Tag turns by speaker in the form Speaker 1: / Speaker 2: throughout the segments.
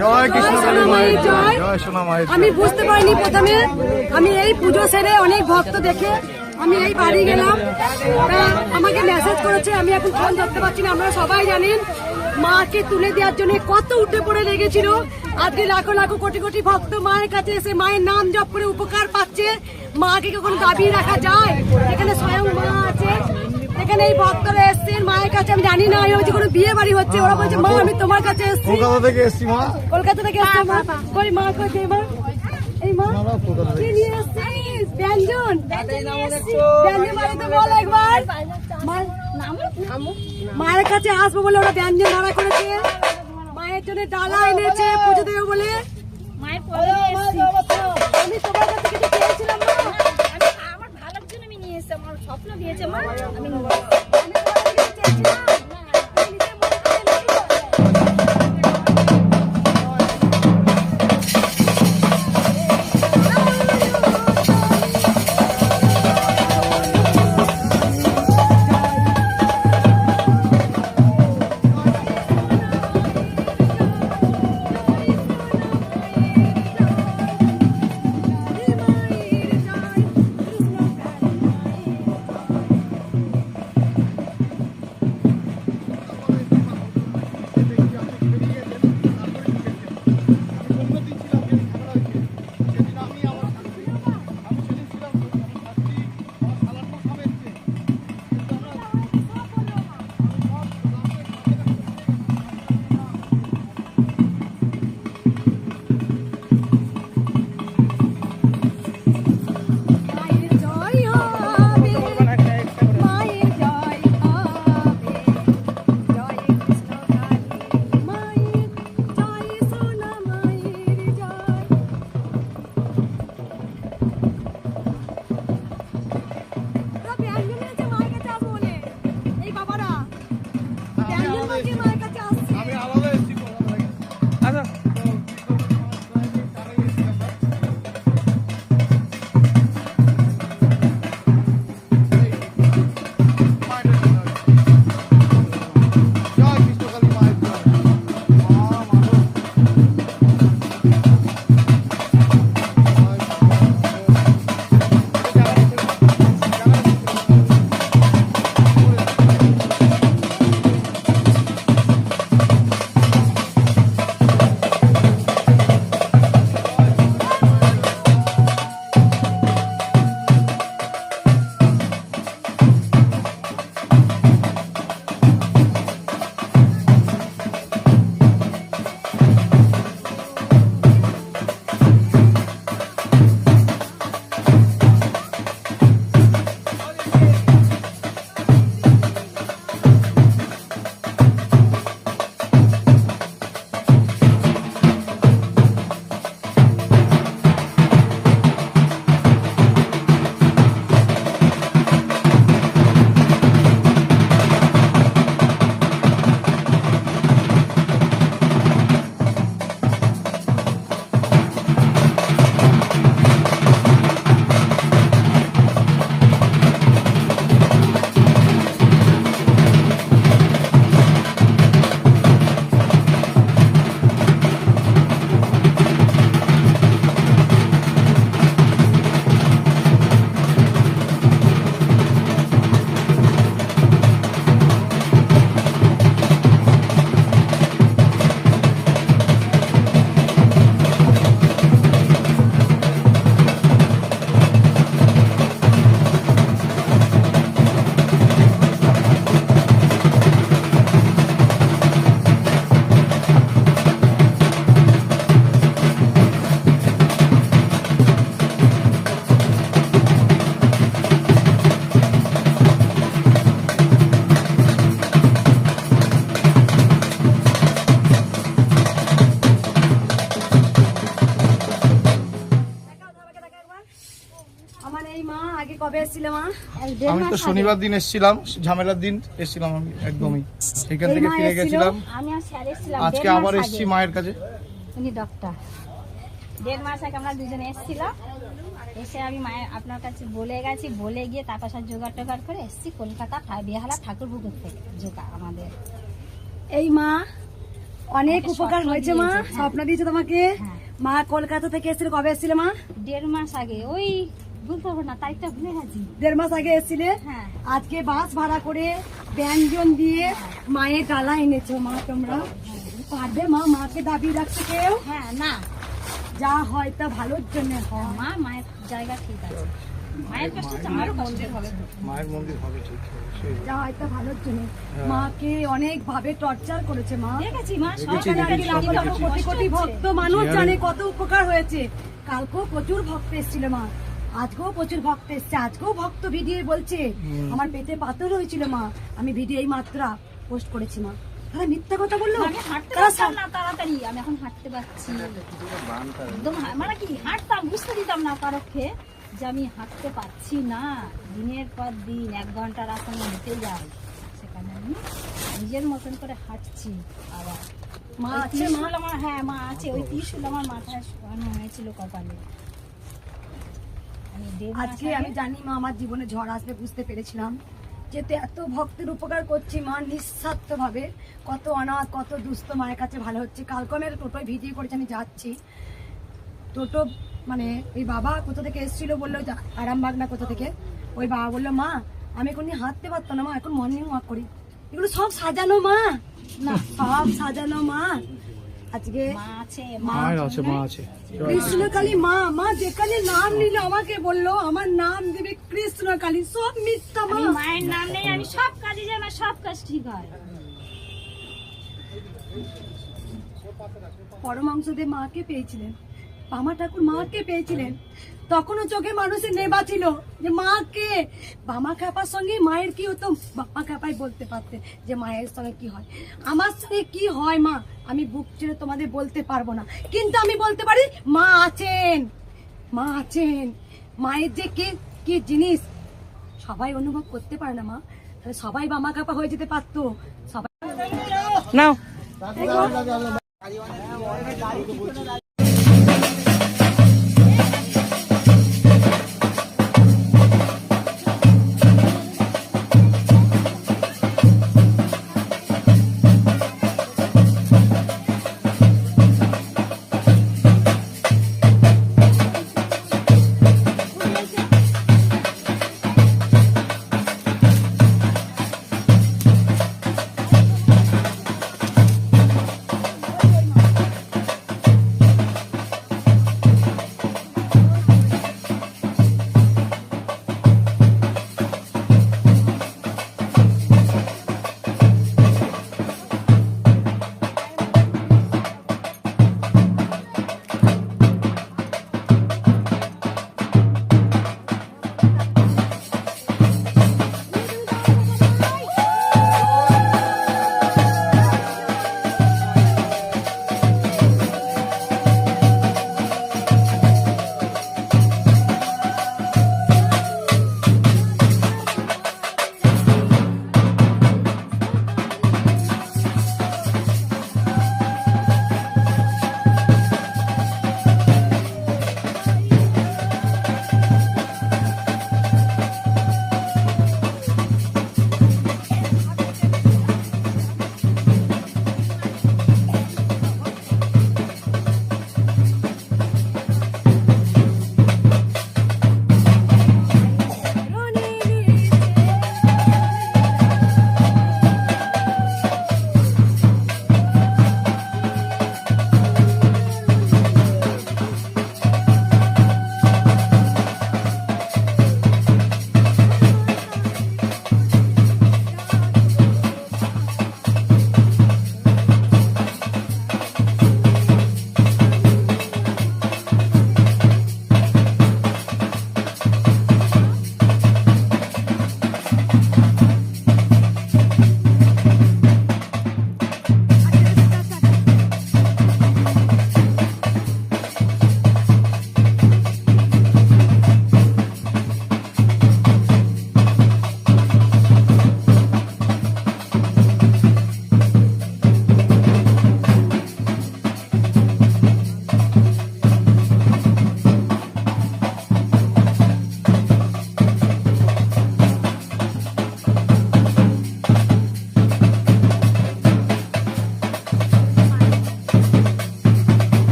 Speaker 1: জয় কৃষ্ণ জয়
Speaker 2: জয়।
Speaker 1: জয় সোনা মায়ের
Speaker 2: আমি বুঝতে পারিনি প্রথমে। আমি এই পুজো সেরে অনেক ভক্ত দেখে আমি এই বাড়ি গেলাম। আমাকে মেসেজ করেছে আমি এখন ফোন ধরতে পারছি না আমরা সবাই জানেন। মাকে তুলে দেওয়ার জন্য কত উঠে পড়ে লেগেছিল। আজকে লাখো লাখো কোটি কোটি ভক্ত মায়ের কাছে এসে মায়ের নাম জপ করে উপকার পাচ্ছে। মাকে কখন দাবিয়ে রাখা যায়? এখানে স্বয়ং মা এখানে এই ভক্তরা এসছেন মায়ের কাছে আমি জানি না ওই যে কোনো বিয়ে বাড়ি হচ্ছে ওরা বলছে মা আমি তোমার কাছে এসছি।
Speaker 1: কলকাতা থেকে এসছি মা।
Speaker 2: কলকাতা থেকে এসছে মা। কই মা কই কে মা? এই মা কি নিয়ে এসছিস ব্যঞ্জন। ব্যঞ্জন মানে তো বল একবার। মায়ের কাছে আসব বলে ওরা ব্যঞ্জন ভাড়া করেছে। মায়ের জন্য ডালা এনেছে পুজো দেবে বলে।
Speaker 3: মায়ের পরে
Speaker 2: আমি তোমার কাছে কিছু চেয়েছিলাম না
Speaker 3: আমি আমার ভালোর জন্য আমি নিয়ে এসেছি আমার স্বপ্ন দিয়েছে মা আমি
Speaker 2: আমি
Speaker 1: তো শনিবার দিন এসেছিলাম ঝামেলার দিন এসেছিলাম আমি একদমই। সেখান থেকে ফিরে গেছিলাম। আজকে আবার এসেছি মায়ের কাছে।
Speaker 3: উনি ডক্টর দেড় মাস আগে আমরা দুজনে এসেছিলাম এসে আমি মায়ের আপনার কাছে বলে গেছি বলে গিয়ে তারপর সব জোগাড় টোগাড় করে এসেছি কলকাতা ঠা- বেহালা ঠাকুর পুকুর থেকে জোগাড় আমাদের।
Speaker 2: এই মা অনেক উপকার হয়েছে মা স্বপ্ন দিয়েছে তোমাকে।
Speaker 3: হ্যাঁ।
Speaker 2: মা কলকাতা থেকে এসেছিল কবে এসেছিলে মা?
Speaker 3: দেড় মাস আগে ওই বলতে পারব না তারিখটা ভুলে গেছি।
Speaker 2: দেড় মাস আগে এসেছিলে।
Speaker 3: হ্যাঁ।
Speaker 2: আজকে বাস ভাড়া করে ব্যঞ্জন দিয়ে মায়ের ডালা এনেছো মা তোমরা। পারবে মা মাকে দাবি রাখতে কেউ?
Speaker 3: হ্যাঁ না।
Speaker 2: যা হয় তা ভালোর জন্য হয়।
Speaker 3: মা মায়ের জায়গা ঠিক আছে। মায়ের কষ্ট হচ্ছে আমারও মন্দির হবে।
Speaker 1: মায়ের মন্দির হবে ঠিক
Speaker 2: যা হয় তা ভালোর জন্য। মাকে অনেক ভাবে টর্চার করেছে মা। কোটি কোটি ভক্ত মানুষ জানে কত উপকার হয়েছে। কালকেও প্রচুর ভক্ত এসেছিল মা। আজকেও প্রচুর ভক্ত এসছে আজকেও ভক্ত ভিডিও বলছে আমার পেটে পাথর হয়েছিল মা আমি ভিডিও এই মাত্রা পোস্ট করেছি মা। তারা মিথ্যা কথা বলল?
Speaker 3: না তাড়াতাড়ি আমি এখন হাঁটতে পারছি। একদম মানে কি হাঁটতাম বুঝতে দিতাম না কারোকে যে আমি হাঁটতে পারছি না। দিনের পর দিন এক ঘণ্টা রাস্তা আমি হেঁটে যাই। সেখানে আমি নিজের মতন করে হাঁটছি আবার।
Speaker 2: মা আছে মা?
Speaker 3: আমার হ্যাঁ মা আছে। ওই ত্রিশূল আমার মাথায় শোয়ানো হয়েছিল কপালে।
Speaker 2: আজকে আমি জানি মা আমার জীবনে ঝড় আসবে বুঝতে পেরেছিলাম। যেহেতু এত ভক্তের উপকার করছি মা নিঃস্বার্থ ভাবে কত অনাথ কত দুস্থ মায়ের কাছে ভালো হচ্ছে। কালকে আমি টোটোয় ভিডিও করেছি আমি যাচ্ছি। টোটো মানে ওই বাবা কোথা থেকে এসেছিল বলল আরামবাগ না কোথা থেকে? ওই বাবা বলল মা আমি এখন হাঁটতে পারতাম না মা এখন মর্নিং ওয়াক করি। এগুলো সব সাজানো মা। না সব সাজানো মা। আজকে
Speaker 3: মা আছে
Speaker 1: মায়ের আছে মা আছে।
Speaker 2: কৃষ্ণকালী মা মা যেখানে নাম নিল আমাকে বলল আমার নাম দেবে কৃষ্ণকালী সব মিথ্যা মা।
Speaker 3: মায়ের নাম নেই আমি সব কাজে যাই আমার সব কাজ ঠিক হয়।
Speaker 2: মাকে পেয়েছিলেন। বামা ঠাকুর মাকে পেয়েছিলেন। তখনও চোখে মানুষের নেবা ছিল যে মা কে? বামা খাপার সঙ্গে মায়ের কি হতো? বামা খাপাই বলতে পারতে যে মায়ের সঙ্গে কি হয়? আমার সঙ্গে কি হয় মা? আমি বুক ছেড়ে তোমাদের বলতে পারব না। কিন্তু আমি বলতে পারি মা আছেন মা আছেন। মায়ের যে কে কি জিনিস? সবাই অনুভব করতে পারে না মা। তাহলে সবাই বামা কাপা হয়ে যেতে পারতো। সবাই
Speaker 1: নাও।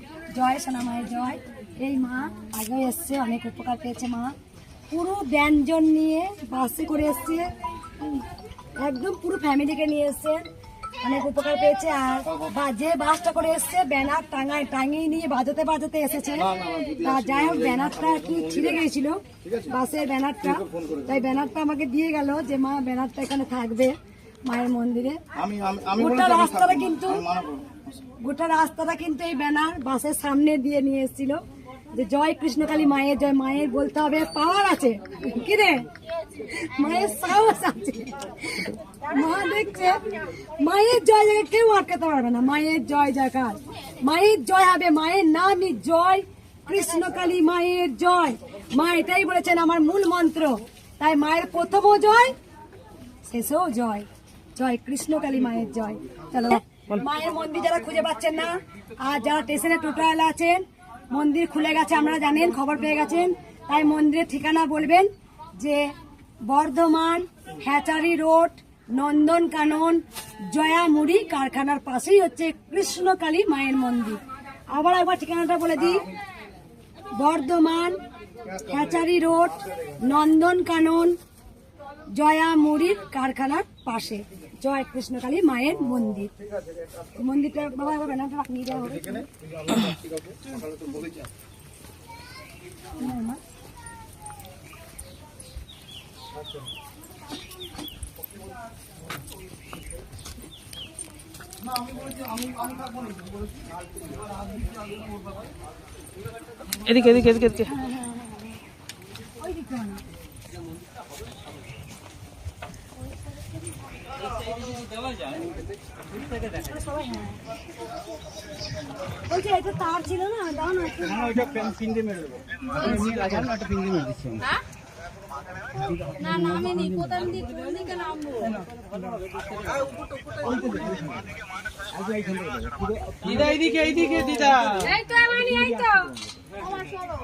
Speaker 2: কালী মায়ের জয়। এই মা আগেও এসছে, অনেক উপকার পেয়েছে মা। পুরো ব্যঞ্জন নিয়ে বাসে করে এসছে। একদম পুরো ফ্যামিলিকে নিয়ে এসছে। অনেক উপকার পেয়েছে। আর বা- যে বাসটা করে এসছে, ব্যানার টাঙায়, টাঙিয়ে নিয়ে বাজাতে বাজাতে এসেছে। তা যাই হোক, ব্যানারটা কি ছিঁড়ে গিয়েছিল, বাসের ব্যানারটা। তাই ব্যানারটা আমাকে দিয়ে গেল যে মা, ব্যানারটা এখানে থাকবে। মায়ের মন্দিরে। গোটা রাস্তাটা কিন্তু গোটা রাস্তাটা কিন্তু এই ব্যানার বাসের সামনে দিয়ে নিয়ে এসেছিল। যে জয় কৃষ্ণকালী মায়ের জয় মায়ের বলতে হবে পাওয়ার আছে। কি রে? মায়ের সাহস আছে। মা দেখছে মায়ের জয় জায়গায় কেউ আটকাতে পারবে না। মায়ের জয় জয়কার। মায়ের জয় হবে মায়ের নামই জয় কৃষ্ণকালী মায়ের জয়। মা এটাই বলেছেন আমার মূল মন্ত্র। তাই মায়ের প্রথমও জয় শেষেও জয়। জয় কৃষ্ণকালী মায়ের জয়। চলো, মায়ের মন্দির যারা খুঁজে পাচ্ছেন না। আর যারা স্টেশনে টোটোওয়ালা আছেন, মন্দির খুলে গেছে আপনারা জানেন, খবর পেয়ে গেছেন। তাই মন্দিরের ঠিকানা বলবেন যে বর্ধমান হ্যাচারি রোড, নন্দন কানন, জয়ামুড়ি কারখানার পাশেই হচ্ছে কৃষ্ণকালী মায়ের মন্দির। আবার একবার ঠিকানাটা বলে দিই। বর্ধমান হ্যাচারি রোড, নন্দন কানন জয়া মুড়ির কারখানার পাশে। জয় কৃষ্ণকালী মায়ের মন্দির। মন্দিরটা বাবা বাবা ব্যানারটা নিয়ে যাওয়া হবে
Speaker 4: এদিকে এদিকে এদিকে এদিকে।
Speaker 2: ওই দিকটা মানে। সবাই হ্যাঁ। বলছি এটা তার ছিল না? দাও না একটু।
Speaker 3: না নামেনি কোথায় দিয়ে কোন দিকে নামবো।
Speaker 4: দিদা এদিকে এদিকে দিদা।
Speaker 3: এই তো এমানি এই তো। আমার সরো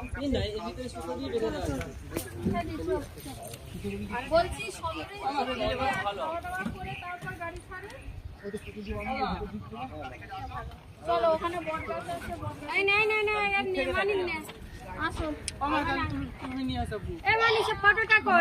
Speaker 3: আর বলছি সবাই চলো ওখানে বটগাছ আছে এই নাই নাই নাই আর মানি নে। আসো। এমানি সে ফটোটা কর